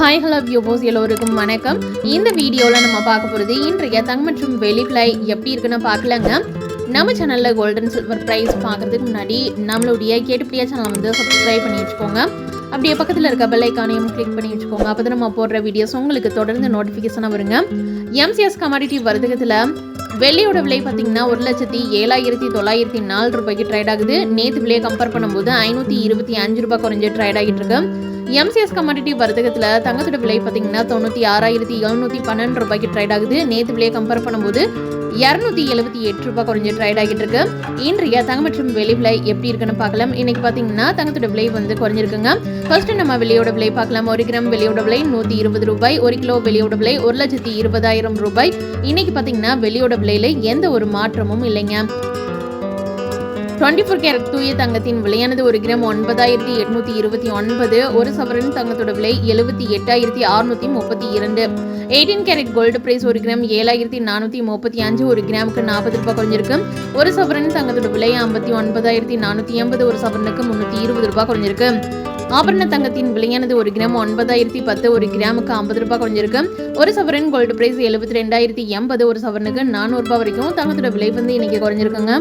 Hi hello வியூபோஸ் எல்லோருக்கும் வணக்கம். இந்த வீடியோவில் நம்ம பார்க்க போகிறது இன்றைய தங்க மற்றும் வெளி விலை எப்படி இருக்குன்னு பார்க்கலங்க. நம்ம சேனலில் கோல்டன் சில்வர் ப்ரைஸ் பார்க்குறதுக்கு முன்னாடி நம்மளுடைய கேட்டுப்படியா சேனலை வந்து சப்ஸ்கிரைப் பண்ணி வச்சுக்கோங்க. அப்படியே பக்கத்தில் இருக்க பெல் ஐக்கானையும் கிளிக் பண்ணி வச்சுக்கோங்க. அப்போ நம்ம போடுற வீடியோஸ் உங்களுக்கு தொடர்ந்து நோட்டிஃபிகேஷனாக வருங்க. எம்சிஎஸ் கமாடிட்டி வர்த்தகத்தில் வெள்ளியோட விலை பார்த்தீங்கன்னா ஒரு லட்சத்தி ஏழாயிரத்தி தொள்ளாயிரத்தி நாலு ரூபாய்க்கு ட்ரேட் ஆகுது. நேற்று விலையை கம்பேர் பண்ணும்போது ஐநூற்றி இருபத்தி அஞ்சு ரூபாய் குறைஞ்சு ட்ரேட் ஆகிட்டு இருக்கு. எம்சிஎஸ் கமாடிட்டி வர்த்தகத்தில் தங்கத்தோட விலை பார்த்தீங்கன்னா தொண்ணூற்றி ஆறாயிரத்தி எழுநூற்றி பன்னெண்டு ரூபாய்க்கு ட்ரேட் ஆகுது. நேற்று விலையை கம்பேர் பண்ணும்போது இரநூத்தி எழுபத்தி எட்டு ரூபாய் குறைஞ்சு ட்ரைட் ஆகிட்டு இருக்கு. இன்றைய தங்கம் மற்றும் வெளி விலை எப்படி இருக்குன்னு பார்க்கலாம். இன்னைக்கு பார்த்தீங்கன்னா தங்கத்தோட விலை வந்து குறைஞ்சிருக்குங்க. ஃபர்ஸ்ட் நம்ம வெளியோட விலை பார்க்கலாம். ஒரு கிராம் வெளியோட விலை நூற்றி இருபது ரூபாய். ஒரு கிலோ வெளியோட விலை ஒரு லட்சத்தி இருபதாயிரம் ரூபாய். இன்னைக்கு பார்த்தீங்கன்னா வெளியோட விலையில எந்த ஒரு மாற்றமும் இல்லைங்க. டுவெண்ட்டி ஃபோர் கேரட் தூய தங்கத்தின் விலையானது ஒரு கிராம் ஒன்பதாயிரத்தி எட்நூத்தி இருபத்தி ஒன்பது ஒரு சவரன் தங்கத்தோட விலை எழுபத்தி எட்டாயிரத்தி அறுநூத்தி முப்பத்தி இரண்டு. எயிட்டீன் கேரட் கோல்டு பிரைஸ் ஒரு கிராம் ஏழாயிரத்தி நானூற்றி முப்பத்தி அஞ்சு ஒரு கிராமுக்கு நாற்பது ரூபாய் குறைஞ்சிருக்கு. ஒரு சவரன் தங்கத்தோட விலை ஐம்பத்தி ஒன்பதாயிரத்தி நானூற்றி எண்பது ஒரு சவரனுக்கு முந்நூற்றி இருபது ரூபாய் குறைஞ்சிருக்கு. ஆபரண தங்கத்தின் விலையானது ஒரு கிராம் ஒன்பதாயிரத்தி பத்து ஒரு கிராமுக்கு ஐம்பது ரூபாய் குறைஞ்சிருக்கு. ஒரு சவரன் கோல்டு பிரைஸ் எழுபத்தி ரெண்டாயிரத்தி எண்பது ஒரு சவரனுக்கு நானூறு ரூபாய் வரைக்கும் தங்கத்தோட விலை வந்து இன்னைக்கு குறைஞ்சிருக்குங்க.